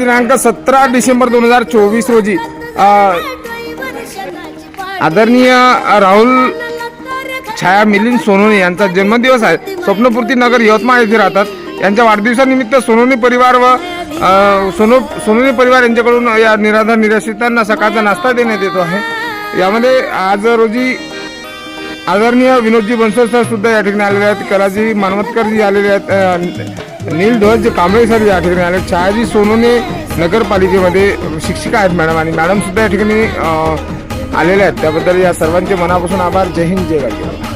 दिनांक सतरा डिसेंबर दोन हजार चोवीस रोजी आदरणीय राहुल छाया मिलिंद सोनोने यांचा जन्मदिवस आहे. स्वप्नपूर्ती नगर यवतमाळ येथे राहतात. यांच्या वाढदिवसानिमित्त सोनोनी परिवार व सोनो सोनोनी परिवार यांच्याकडून या निराधार निराश्रितांना सकाळचा नाश्ता देण्यात येतो आहे. यामध्ये आज रोजी आदरणीय विनोदजी बनसोड सर सुद्धा या ठिकाणी आलेले आहेत. कलाजी मानवतकरजी आलेले आहेत. नील ध्वज कांबळे सर या ठिकाणी आले. आहेत. छायाजी सोनूने नगरपालिकेमध्ये शिक्षिका आहेत मॅडम आणि मॅडम सुद्धा या ठिकाणी आलेल्या आहेत. त्याबद्दल या सर्वांचे मनापासून आभार. जय हिंद जय गाजी